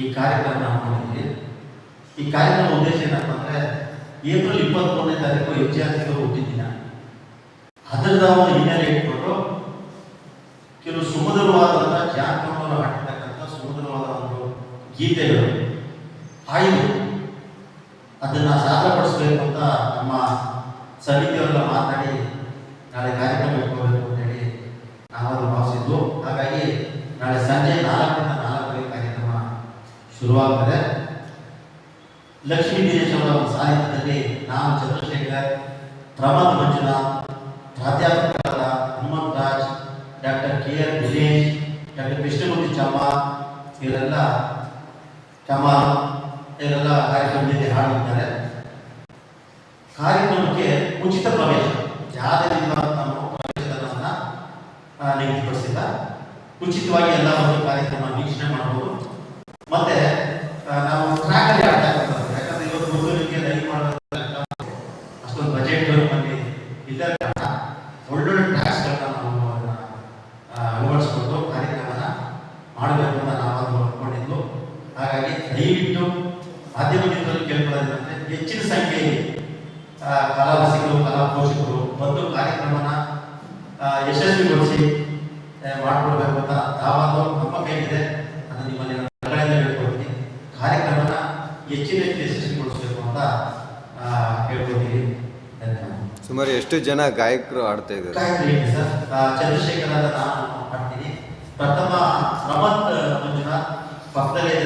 ಈ ಕಾರ್ಯಕ್ರಮ ಹಮ್ಮಿಕೊಂಡಿದ್ವಿ ಈ ಕಾರ್ಯಕ್ರಮ ಉದ್ದೇಶ ಏನಪ್ಪ ಅಂದ್ರೆ, ಏಪ್ರಿಲ್ ಇಪ್ಪತ್ಮೂರನೇ ತಾರೀಕು ವಿದ್ಯಾರ್ಥಿಗಳು ಹುಟ್ಟಿದ್ದಿನ ಅದರದ ಒಂದು ಹಿನ್ನೆಲೆ ಇಟ್ಕೊಂಡು, ಕೆಲವು ಸುಮಧುರವಾದಂಥ ಜಾನಪದವರು ಹಾಡಿರ್ತಕ್ಕಂಥ ಸುಮಧುರವಾದ ಒಂದು ಗೀತೆಗಳು, ಹಾಯಿದು ಅದನ್ನ ಸಾಧಪಡಿಸ್ಬೇಕು ಅಂತ ನಮ್ಮ ಸಮಿತಿಯವರೆಲ್ಲ ಮಾತಾಡಿ ನಾಳೆ ಕಾರ್ಯಕ್ರಮ ಇಟ್ಕೋಬೇಕು. ನಾಳೆ ಸಂಜೆ ನಾಲ್ಕರಿಂದ ನಾಲ್ಕರ ಕಾರ್ಯಕ್ರಮ ಶುರುವಾಗ್ತದೆ. ಲಕ್ಷ್ಮೀ ದಿನೇಶ್ ಅವರ ಸಾಹಿತ್ಯದಲ್ಲಿ ನಾನು ಚಂದ್ರಶೇಖರ್ ಪ್ರಮೋದ್ ಮಂಜುನಾಥ್, ಪ್ರಾಧ್ಯಾಪಕರಾದ Hanumanth Raj, doctor K R Dinesh, doctor Krishnamurthy ಚಮ್ಮ ಇವರೆಲ್ಲ ಚಮ್ಮ ಇವರೆಲ್ಲ ಕಾರ್ಯಕ್ರಮದಲ್ಲಿ ಹಾಡಿದ್ದಾರೆ ಕಾರ್ಯಕ್ರಮಕ್ಕೆ ಉಚಿತ ಪ್ರವೇಶ. ಯಾವುದೇ ವಿಧವಾದ ನಾವು ಪ್ರವೇಶವನ್ನು ನಿಗದಿಪಡಿಸಿಲ್ಲ. ಉಚಿತವಾಗಿ ಎಲ್ಲ ಒಂದು ಕಾರ್ಯಕ್ರಮ ವೀಕ್ಷಣೆ ಮಾಡಬಹುದು. ಮತ್ತೆ ನಾವು ಟ್ರ್ಯಾಕಲ್ಲಿ ಆಡ್ತಾ ಇರ್ತೀವಿ ಯಾಕಂದ್ರೆ ಇವತ್ತು ಮಗುವಿಗೆ ಲೈವ್ ಮಾಡೋದ್ರಿಂದ ಅಷ್ಟೊಂದು ಬಜೆಟ್ ನಮ್ಮಲ್ಲಿ ಇದ್ದ ಕಾರಣ ಒಳ್ಳೊಳ್ಳೆ ಟ್ರ್ಯಾಕ್ಸ್ಗಳನ್ನ ನಾವು ಅಳವಡಿಸ್ಕೊಂಡು ಕಾರ್ಯಕ್ರಮನ ಮಾಡಬೇಕು ಅಂತ ನಾವಾದ್ರು ಅಂದ್ಕೊಂಡಿದ್ವು ಹಾಗಾಗಿ ದಯವಿಟ್ಟು ಮಾಧ್ಯಮ ಮಿತ್ರರು ಹೆಚ್ಚಿನ ಸಂಖ್ಯೆಯಲ್ಲಿ ಕಲಾರಸಿಕರು ಕಲಾ ಪೋಷಕರು ಬಂದು ಕಾರ್ಯಕ್ರಮನ ಯಶಸ್ವಿಗೊಳಿಸಿ ಆ, ಮಾಡ್ಕೊಡ್ಬೇಕು ಅಂತ ತಾವಾದ್ರು ನಮ್ಮ ಕೈಗಿದೆ ಅದು ನಿಮ್ಮಲ್ಲಿ ಹೊರಗಡೆಯಿಂದ ಹೇಳ್ಕೊಡ್ತೀನಿ. ಕಾರ್ಯಕ್ರಮನ ಹೆಚ್ಚಿನ ಹೆಚ್ಚು ಯಶಸ್ವಿಗೊಳಿಸಬೇಕು ಅಂತ ಕೇಳ್ಕೊತೀನಿ ಸುಮಾರು ಎಷ್ಟು ಜನ ಗಾಯಕರು ಆಡ್ತಾ ಇದ್ದಾರೆ? ಚಂದ್ರಶೇಖರ ನಾನು ಮಾಡ್ತೀನಿ ಪ್ರಥಮ ರಮತ್ ಮಂಜುನಾಥ್ ಪಕ್ಕದಲ್ಲೇ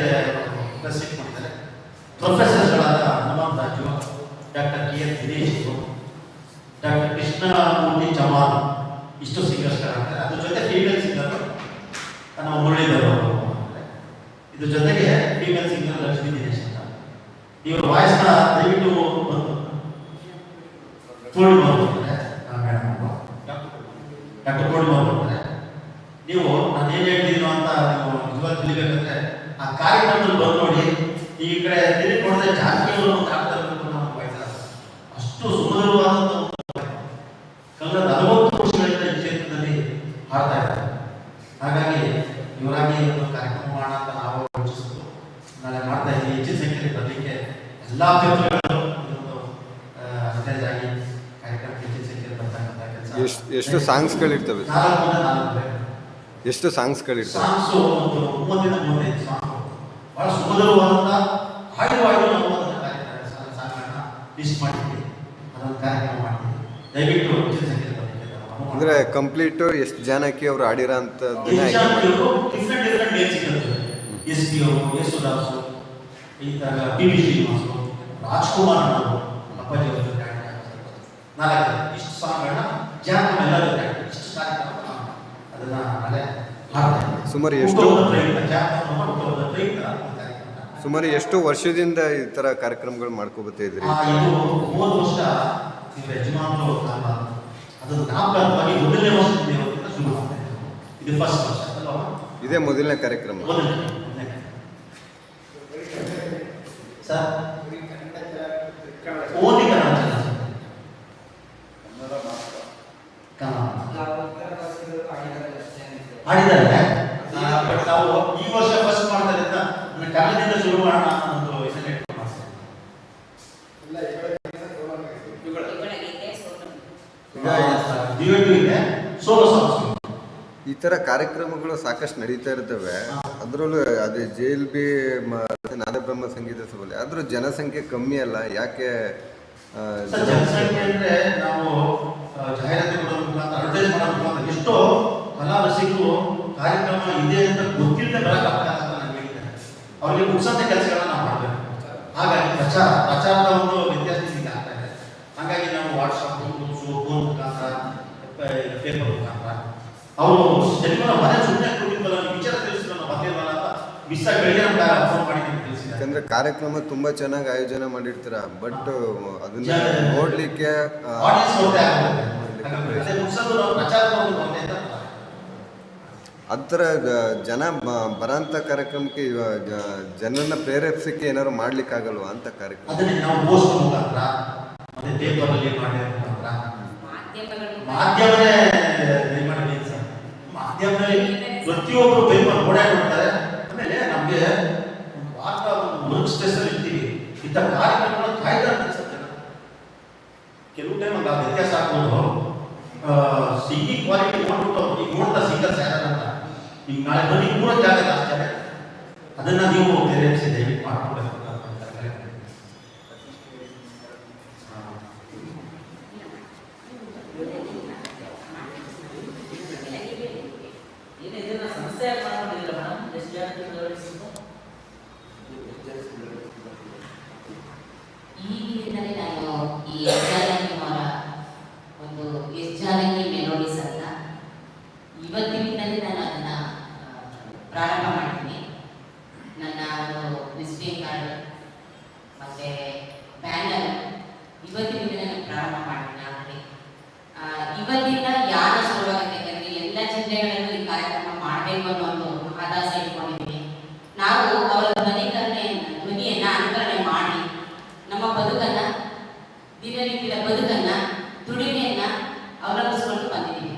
ಪ್ರಸಿದ್ಧ ಮಾಡಿದ್ದಾರೆ ಪ್ರೊಫೆಸರ್ಗಳಾದ Hanumantha Raju doctor K S Dinesh doctor Krishnamurthy Chavan ಇಷ್ಟು ಸಿಂಗರ್ಸ್ಗಳಾಗ್ತಾರೆ ಅದ್ರ ಜೊತೆ ಫೀಮೇಲ್ ಸಿಂಗರ್ ನಮ್ಮ ಮುರಳೀಧರ್ ಅವರು ಇದ್ರ ಜೊತೆಗೆ ಫೀಮೇಲ್ ಸಿಂಗರ್ ಲಕ್ಷ್ಮೀ ದಿನೇಶ್ ಅಂತ. ಇವರು ವಾಯ್ಸ್ನ ದಯವಿಟ್ಟು ಅವರು. ಡಾಕ್ಟರ್ ಪೂರ್ಣಿಮಾ ಅವರು ನೀವು ನಾನು ಏನ್ ಹೇಳ್ತೀನೋ ಅಂತ ನೀವು ನಿಜವಾಗಿ ತಿಳಿಬೇಕಂದ್ರೆ, ಆ ಕಾರ್ಯಕ್ರಮದಲ್ಲಿ ಬಂದು ನೋಡಿ, ಈ ಕಡೆ ತಿರುಗಿ ನೋಡಿದ್ರೆ ಜಾಸ್ತಿ ಅವರು ಒಂದು ಆಗ್ತಾ ಇರಬೇಕು ಅನ್ನೋ ಒಂದು ಬಯಸ ಅಷ್ಟು ಸುಮಧುರವಾದಂಥ ಒಂದು ಕಳೆದ ನಲವತ್ತು ವರ್ಷಗಳಿಂದ ಈ ಕ್ಷೇತ್ರದಲ್ಲಿ ಹಾಡ್ತಾ ಇದ್ದಾರೆ ಹಾಗಾಗಿ ಇವರಾಗಿ ಒಂದು ಕಾರ್ಯಕ್ರಮ ಮಾಡೋಣ ಅಂತ ನಾವು ಯೋಚಿಸಿದ್ರು ಇದ್ದೀವಿ ಹೆಚ್ಚಿನ ಸಂಖ್ಯೆಯಲ್ಲಿ ಬರಲಿಕ್ಕೆ ಎಲ್ಲ ಅಭ್ಯರ್ಥಿಗಳು ಹೆಚ್ಚಿನ ಸಂಖ್ಯೆಯಲ್ಲಿ ಬರ್ತಕ್ಕಂಥ ಕೆಲಸ ಎಷ್ಟು ಎಷ್ಟು ಸಾಂಗ್ಸ್ಗಳಿರ್ತವೆ? ಎಷ್ಟು ಸಾಂಗ್ಸ್ಗಳಿರ್ತವೆ? ಸಾಂಗ್ಸು ಒಂದು ಮೂವತ್ತೈದು ಸಾಂಗ್. ಬಹಳ ಸುಮಧುರವಾದಂಥ ಹಾಡು ಹಾಡು ನಾವು ಅದನ್ನ ಕಾರ್ಯಕ್ರಮ ಸಾಂಗ್ಗಳನ್ನ ಲಿಸ್ಟ್ ಮಾಡಿದ್ವಿ. ಅದೊಂದು ಕಾರ್ಯಕ್ರಮ ಮಾಡಿದ್ವಿ. ದಯವಿಟ್ಟು ಹೆಚ್ಚಿನ ಸಂಖ್ಯೆಯಲ್ಲಿ ಅಂದ್ರೆ ಕಂಪ್ಲೀಟ್ ಎಷ್ಟು ಜಾನಕಿ ಅವ್ರು ಆಡಿರೋ ದಿನ ಡಿಫ್ರೆಂಟ್ ಡಿಫ್ರೆಂಟ್ ನೇಮ್ ಸಿಗುತ್ತೆ. ಎಸ್ ಪಿ ಅವರು ಯೇಸುದಾಸು ಈ ತರ ಪಿ ವಿ ಶ್ರೀನಿವಾಸ್ ರಾಜ್ಕುಮಾರ್ ಅಪ್ಪಾಜಿ ಅವ್ರ ಜೊತೆ ಆಡಿದ್ದಾರೆ. ನಾಲ್ಕು ಇಷ್ಟು ಸಾಂಗ್ಗಳನ್ನ ಜಾನ ಎಲ್ಲ ಜೊತೆ ಇಷ್ಟು ಕಾರ್ಯಕ್ರಮ ಅದನ್ನ ನಾಳೆ ಸುಮಾರು ಎಷ್ಟು ಸುಮಾರು ಎಷ್ಟು ವರ್ಷದಿಂದ ಈ ತರ ಕಾರ್ಯಕ್ರಮಗಳು ಮಾಡ್ಕೋಬತ್ತೆ ಇದ್ರಿ ವರ್ಷ ಯಜಮಾನರು ಅದು ಜ್ಞಾಪಕವಾಗಿ ಮೊದಲನೇ ಫಸ್ಟ್ ವರ್ಷ ಇದೇ ಮೊದಲನೇ ಕಾರ್ಯಕ್ರಮ ಮೊದಲನೇ ಮೊದಲನೇ. ಸರ್ ಓನ್ಲಿ ಕನ್ನಡ ಮಾಡಿದ್ದಾರೆ ನಾವು ಈ ವರ್ಷ ಫಸ್ಟ್ ಮಾಡ್ತಾರೆ ಅಂತ ನನ್ನ ಕನ್ನಡದಿಂದ ಶುರು ಮಾಡೋಣ ಅನ್ನೋ ಒಂದು ಇದನ್ನ ಈ ತರ ಕಾರ್ಯಕ್ರಮಗಳು ಸಾಕಷ್ಟು ನಡೀತಾ ಇರ್ತವೆ. ಅದರಲ್ಲೂ ಅದೇ J L B Nadabrahma Sangeetha Sabha ಆದರೂ ಜನಸಂಖ್ಯೆ ಕಮ್ಮಿ ಅಲ್ಲ, ಯಾಕೆ ಜನಸಂಖ್ಯೆ ಅಂದ್ರೆ ನಾವು ಎಷ್ಟೋ ಕಲಾ ಕಾರ್ಯಕ್ರಮ ಇದೆ ಅಂತ ಗೊತ್ತಿಲ್ಲದೆ ಅವರಿಗೆ ಮುಗಿಸಂತ ಕೆಲಸಗಳನ್ನ ನಾವು ಹಾಗಾಗಿ ಪ್ರಚಾರ, ಪ್ರಚಾರದ ಒಂದು ವ್ಯತ್ಯಾಸ ಈಗ ಆಗ್ತಾ ಇದೆ. ಹಾಗಾಗಿ ನಾವು ವಾಟ್ಸಪ್ ಫೋನ್ ಮುಖಾಂತರ ಪೇಪರ್ ಮುಖಾಂತರ. ಅವರು ಜನಗಳ ಮನೆ ಸುಮ್ಮನೆ ಕೂತಿದ್ವಲ್ಲ ಈ ವಿಚಾರ ತಿಳಿಸಿದ್ರು ನಾವು ಬಂದಿಲ್ವಲ್ಲ ಅಂತ ಮಿಸ್ ಆಗಿ ಬೆಳಿಗ್ಗೆ ನಮ್ಗೆ ಫೋನ್ ಮಾಡಿ ನಮ್ಗೆ ತಿಳಿಸಿದ್ದಾರೆ ಯಾಕಂದ್ರೆ ಕಾರ್ಯಕ್ರಮ ತುಂಬಾ ಚೆನ್ನಾಗಿ ಆಯೋಜನೆ ಮಾಡಿರ್ತೀರ? ಬಟ್ ಅದನ್ನ ನೋಡ್ಲಿಕ್ಕೆ ಆ, ಆಡಿಯನ್ಸ್ ನೋಡ್ತಾ ಇರ್ಬೇಕು. ಹಾಗಾಗಿ ಅದೇ ನಾವು ಪ್ರಚಾರದ ಒಂದು ಅಂತ ಆ ಥರ ಜನ ಬರಂತ ಕಾರ್ಯಕ್ರಮಕ್ಕೆ ಜನರನ್ನ ಪ್ರೇರೇಪಿಸಕ್ಕೆ ಏನಾದ್ರು ಮಾಡ್ಲಿಕ್ಕಾಗಲ್ವಾ ಅಂತ ಕಾರ್ಯಕ್ರಮ? ಪೇಪರ್ ಅಲ್ಲಿ ನಮಗೆ ವಾರ್ತಾ ವರ್ಕ್ ಸ್ಪೇಸಲ್ಲಿ ಇರ್ತೀವಿ. ಇಂಥ ಕಾರ್ಯಕ್ರಮಗಳನ್ನು ಕಾಯ್ತಾ ಇರ್ತೀವಿ ಸರ್ ಕೆಲವು ಟೈಮ್ ಒಂದು ವ್ಯತ್ಯಾಸ ಆಗ್ಬೋದು. ಸಿಗಿ ಕ್ವಾಲಿಟಿ ಮಾಡ್ಬಿಟ್ಟು ಈಗ ನೋಡ್ತಾ ಸಿಂಗರ್ಸ್ ಯಾರಂತ ಈಗ ನಾಳೆ ಬನ್ನಿ ಮೂರ ಜಾಗ ಜಾಸ್ತಿ ಅದನ್ನ ನೀವು ದಯವಿಸಿ ದಯವಿಟ್ಟು ಮಾಡ್ಕೊಡಿ ವಿಸಿಟಿಂಗ್ ಕಾರ್ಡ್ ಮತ್ತೆ ಬ್ಯಾನರ್ ಇವತ್ತಿನ ದಿನ ಪ್ರಾರಂಭ ಮಾಡ್ತೀನಿ ಆ ಇವತ್ತಿನ ಯಾರ ಶುರುವಾಗುತ್ತೆ ಅಂದರೆ ಎಲ್ಲ ಜಿಲ್ಲೆಗಳಲ್ಲೂ ಈ ಕಾರ್ಯಕ್ರಮ ಮಾಡಬೇಕು ಅನ್ನೋ ಒಂದು ಹದಾಸೆ ಇಟ್ಕೊಂಡಿದ್ದೀನಿ. ನಾವು ಅವರ ಧ್ವನಿಕರಣೆ ಧ್ವನಿಯನ್ನ ಅನುಕರಣೆ ಮಾಡಿ ನಮ್ಮ ಬದುಕನ್ನ ದಿನನಿತ್ಯದ ಬದುಕನ್ನ ದುಡಿಮೆಯನ್ನ ಅವಲಂಬಿಸಿಕೊಂಡು ಬಂದಿದ್ದೀವಿ.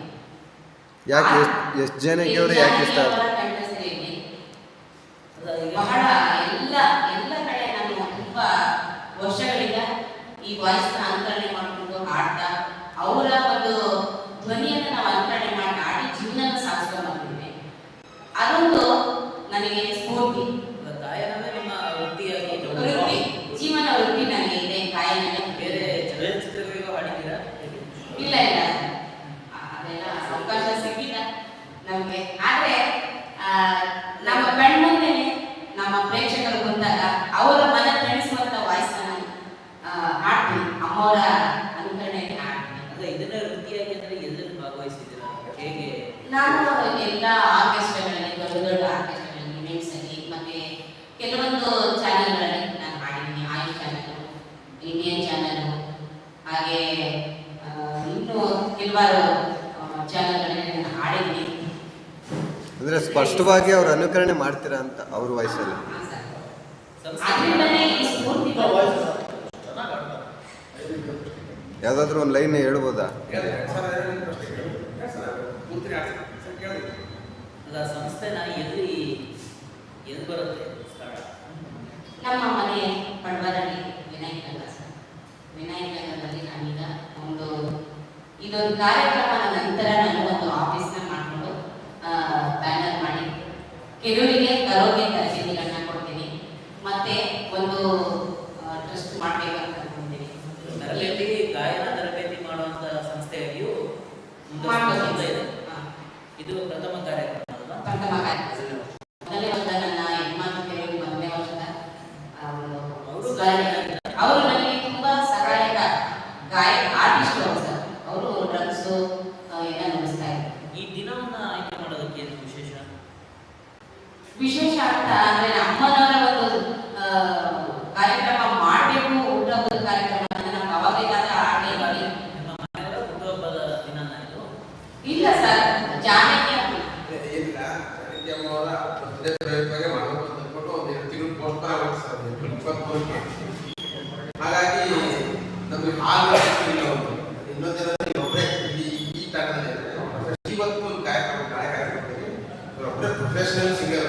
ಯಾಕೆ ಎಷ್ಟು ಎಷ್ಟು ಜನಕ್ಕೆ ಅವರು ಯಾಕೆ ಇಷ್ಟ ಅವರ ಆಯ್ತು ಕಂಠಸಿರಿಯಲ್ಲಿ ಈಗ ಬಹಳ ಎಲ್ಲ ಎಲ್ಲ ಕಡೆ ನಾನು ತುಂಬಾ ವರ್ಷಗಳಿಂದ ಈ ವಾಯ್ಸ್ ಅನುಕರಣೆ ಮಾಡಿಕೊಂಡು ಹಾಡ್ತಾ ಅವರ ಒಂದು ಧ್ವನಿಯನ್ನು ನಾವು ಅನುಕರಣೆ ಮಾಡಿ ಹಾಡಿ ಜೀವನ ಸಾಗಿಸ್ಕೊಂಡು ಬಂದಿದ್ದೇವೆ ಅದೊಂದು ನನಗೆ ಸ್ಫೂರ್ತಿ ಈಗ ಗಾಯನವೇ ನಿಮ್ಮ ವೃತ್ತಿಯಾಗಿ ವೃತ್ತಿ ಜೀವನ ವೃತ್ತಿ ನನಗೆ ಇದೆ ಗಾಯನ ಬೇರೆ ಚಲನಚಿತ್ರಗಳಿಗೂ ಹಾಡಿದ್ದೀರಾ ಹೇಗೆ? ಇಲ್ಲ ಇಲ್ಲ ಆ, ಅದೆಲ್ಲ ಅವಕಾಶ ಸಿಕ್ಕಿಲ್ಲ ನಮಗೆ ಆದ್ರೆ ಆ, ನಮ್ಮ ಕಣ್ಮುಂದೆನೆ ನಮ್ಮ ಪ್ರೇಕ್ಷಕರು ಬಂದಾಗ ಅವರ ಮನ ತಣಿಸುವಂತ ವಾಯ್ಸ್ ನಾನು ಆ, ಹಾಡ್ತೀನಿ ಅನುಕರಣೆ ಅಂದ್ರೆ ಇದನ್ನೇ ವೃತ್ತಿಯಾಗಿ ಅಂದ್ರೆ ಎಲ್ಲೆಲ್ಲಿ ಭಾಗವಹಿಸಿದ್ದೀರಾ ಹೇಗೆ? ನಾನು ಎಲ್ಲ ಆರ್ಕೆಸ್ಟ್ರಾಗಳಲ್ಲಿ ದೊಡ್ಡ ದೊಡ್ಡ ಆರ್ಕೆಸ್ಟ್ರಾಗಳಲ್ಲಿ ಇವೆಂಟ್ಸ್ ಅಲ್ಲಿ ಮತ್ತೆ ಕೆಲವೊಂದು ಚಾನೆಲ್ಗಳಲ್ಲಿ ನಾನು ಹಾಡಿದ್ದೀನಿ ಆಯುಷ್ ಚಾನೆಲ್ ಇಂಡಿಯನ್ ಚಾನೆಲ್ ಹಾಗೆ ಇನ್ನೂ ಕೆಲವಾರು ಚಾನೆಲ್ಗಳಲ್ಲಿ ನಾನು ಹಾಡಿದ್ದೀನಿ. ಅಂದ್ರೆ ಸ್ಪಷ್ಟವಾಗಿ ಅವ್ರು ಅನುಕರಣೆ ಮಾಡ್ತೀರಾ ಅಂತ ಅವ್ರ ವಯಸ್ಸಲ್ಲಿ? ಈ ಸ್ಫೂರ್ತಿ. ಯಾವುದಾದ್ರೂ ಒಂದು ಲೈನ್ ಹೇಳ್ಬೋದಾ? ಅಲ್ಲ ಸಂಸ್ಥೆನ ಎಲ್ಲಿ ಎಲ್ಲಿ ಬರುತ್ತೆ ಸ್ಥಳ? ನಮ್ಮ ಮನೆ ಪಡ್ವದಲ್ಲಿ ವಿನಾಯಕ ಸರ್. ವಿನಾಯಕ ನಾನು ನಾನೀಗ ಒಂದು ಇದೊಂದು ಕಾರ್ಯಕ್ರಮದ ನಂತರ ನಾನು ಒಂದು ಆಫೀಸ್ನ ಮಾಡಿಕೊಂಡು ಬ್ಯಾನರ್ ಮಾಡಿ ಕೆಲವರಿಗೆ ಕರೋಗೆ ತರಬೇತಿಗಳನ್ನ ಕೊಡ್ತೀನಿ ಮತ್ತೆ ಒಂದು ಟ್ರಸ್ಟ್ ಮಾಡಬೇಕಂತ ಅನ್ಕೊಂಡಿದ್ದೀನಿ ತರಬೇತಿ ಗಾಯನ ತರಬೇತಿ ಮಾಡುವಂತ ಸಂಸ್ಥೆಯಾಗಿಯೂ ಮುಂದೆ ಮಾಡ್ಬೇಕು. ಮುಂದೆ ಇದೆ. ಹಾ. ಇದು ಪ್ರಥಮ ಕಾರ್ಯಕ್ರಮ ಅಲ್ವಾ? ಪ್ರಥಮ ಕಾರ್ಯಕ್ರಮ ಮೊದಲನೇ ವರ್ಷ ನನ್ನ ಯಜಮಾನ ಕೆಲವರಿಗೆ ಮೊದಲನೇ ವರ್ಷದ ಆ, ಒಂದು ಅವರು ಸ್ಮರಣೆ. ಅವರು ನನಗೆ ತುಂಬಾ ಸಹಾಯಕ ಗಾಯಕ ಆರ್ಟಿಸ್ಟ್ ಅವರು ಸರ್ ಅವರು ಡ್ರಮ್ಸ್ ಎಲ್ಲ ನುಡಿಸ್ತಾ ಇದ್ರು ಈ ದಿನವನ್ನ ಆಯ್ಕೆ ಮಾಡೋದಕ್ಕೆ ಏನು ವಿಶೇಷ ವಿಶೇಷ ಅಂತ ಅಂದ್ರೆ ಅಮ್ಮನವರ ಒಂದು ಆ, ಕಾರ್ಯಕ್ರಮ ಮಾಡಬೇಕು ಹುಟ್ಟುಹಬ್ಬದ ಕಾರ್ಯಕ್ರಮ ಅಂತ ನಮ್ಗೆ ಅವಾಗಬೇಕಾದ ಆಡೇ ನಿಮ್ಮ ಮನೆಯವರ ಹುಟ್ಟುಹಬ್ಬದ ದಿನನ ಇದು ಇಲ್ಲ ಸರ್ ಜಾನಕಿ ಅಮ್ಮ. ಏನಿಲ್ಲ ನನಗೆ ಅವರ ಬರ್ತ್ಡೇ ಪ್ರಯುಕ್ತವಾಗಿ ಮಾಡಬೇಕು ಅಂತ ಅಂದ್ಬಿಟ್ಟು ಒಂದು ಎರಡು ತಿಂಗಳು ಪೋಸ್ಟ್ಪೋನ್ ಆಗುತ್ತೆ ಸರ್ ಅದು ಇಪ್ಪತ್ಮೂರಕ್ಕೆ ಹಾಗಾಗಿ ನಮಗೆ ಹಾಲು ಇಲ್ಲ ಒಂದು ಇನ್ನೊಂದೇನಂದ್ರೆ ಒಬ್ಬರೇ ಇಲ್ಲಿ ಈ ತಂಡದಲ್ಲಿ ಇವತ್ತು ಒಂದು ಕಾರ್ಯಕ್ರಮ ಗಾಯ ಕಾರ್ಯಕ್ರಮದಲ್ಲಿ ಒಬ್ಬರೇ ಪ್ರೊಫೆಷನಲ್ ಸಿಂಗರ್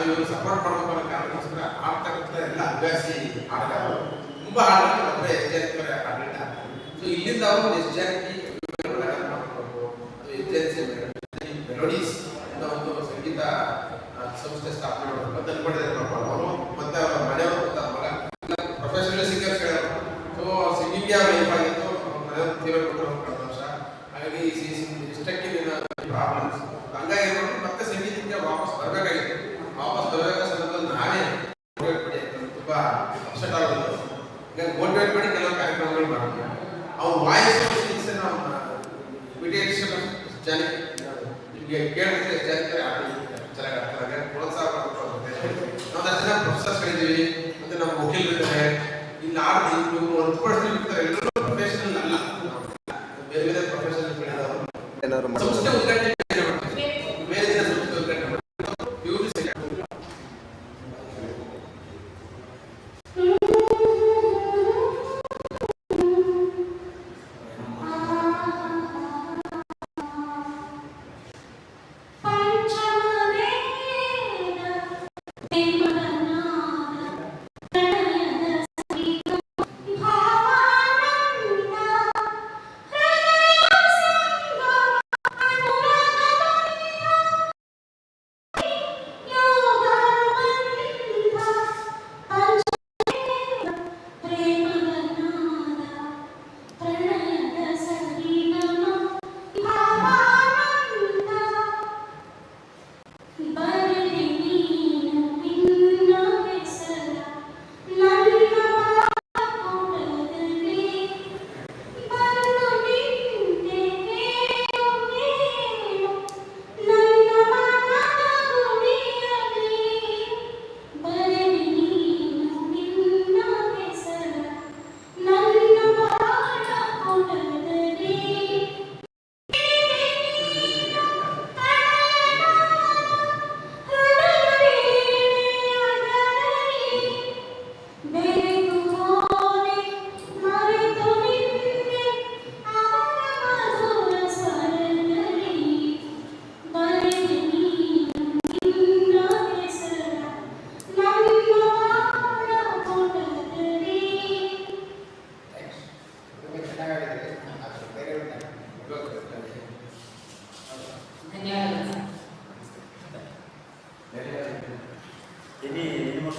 ನಾವು ಇವರು ಸಪೋರ್ಟ್ ಮಾಡಬೇಕು ಅನ್ನೋ ಕಾರಣಕ್ಕೋಸ್ಕರ ಆಡ್ತಕ್ಕಂಥ ಎಲ್ಲ ಅಭ್ಯಾಸಿ ಆಟಗಾರರು. ತುಂಬಾ ಆಟಗಾರರು ಒಬ್ಬರೇ ಎಸ್ ಜಾನಕಿ ಆಡಳಿತ? ಸೊ ಇಲ್ಲಿಂದ ಅವರು ಎಸ್ ಜಾನಕಿ ಮಾಡ್ಕೊಂಡು ಅದು ಏಜೆನ್ಸಿ ಮೆಲೋಡೀಸ್ ಅಂತ ಒಂದು ಸಂಗೀತ ಆ, ಸಂಸ್ಥೆ ಸ್ಥಾಪನೆ ಮಾಡಬೇಕು ಅಂತ ಅನ್ಕೊಂಡಿದ್ದಾರೆ ಪಾಪ ಅವರು ಮತ್ತೆ ಅವರ ಮನೆಯವರು ಮತ್ತು ಅವರ ಮಗ ಪ್ರೊಫೆಷನಲ್ ಸಿಂಗರ್ಸ್ ಹೇಳೋರು ಸೊ ಸಿಂಗಿಂಗ್ ಅವ್ರ ಲೈಫ್ ಆಗಿತ್ತು ಅವ್ರ ಮನೆಯವರು ತೀರ್ಕೊಂಡ್ರು ಕಳೆದ ವರ್ಷ ಹಾಗಾಗಿ ಈ ಸೀಸನ್ ಇಷ್ಟಕ್ಕೆ ಪ್ರಾಬ್ಲಮ್ಸ್ ಹಂಗಾಗಿ ಏನ್ ಮಾಡ್ಬಿಟ್ಟು ಮತ್ತೆ ಸಂಗೀತಕ್ಕೆ ವಾಪಸ್ ಬರಬೇಕಾಗಿತ್ತು ವಾಪಸ್ ಬರಬೇಕಾದ ಸಂದರ್ಭದಲ್ಲಿ ನಾವೇ ಮೋಟಿವೇಟ್ ಮಾಡಿ ಅಂತ ತುಂಬಾ ಅಪ್ಸೆಟ್ ಆಗೋದು ಈಗ ಮೋಟಿವೇಟ್ ಮಾಡಿ ಕೆಲವು ಕಾರ್ಯಕ್ರಮಗಳು ಮಾಡ್ತೀವಿ ಅವ್ರ ವಾಯ್ಸ್ ನಾವು ನಿಮಗೆ ಕೇಳಿದ್ರೆ ಚೆನ್ನಾಗಿ ಆಗ್ತದೆ ಪ್ರೋತ್ಸಾಹ ನಾವು ಅಷ್ಟು ಜನ ಪ್ರೊಫೆಸರ್ಗಳಿದ್ದೀವಿ ಮತ್ತೆ ನಮ್ಮ ವಕೀಲರಿದ್ದಾರೆ. ಇಲ್ಲಿ ಆಡ್ತಿ ಇವ್ರು ಪರ್ಸೆಂಟ್ ಇರ್ತಾರೆ. ಎಲ್ಲರೂ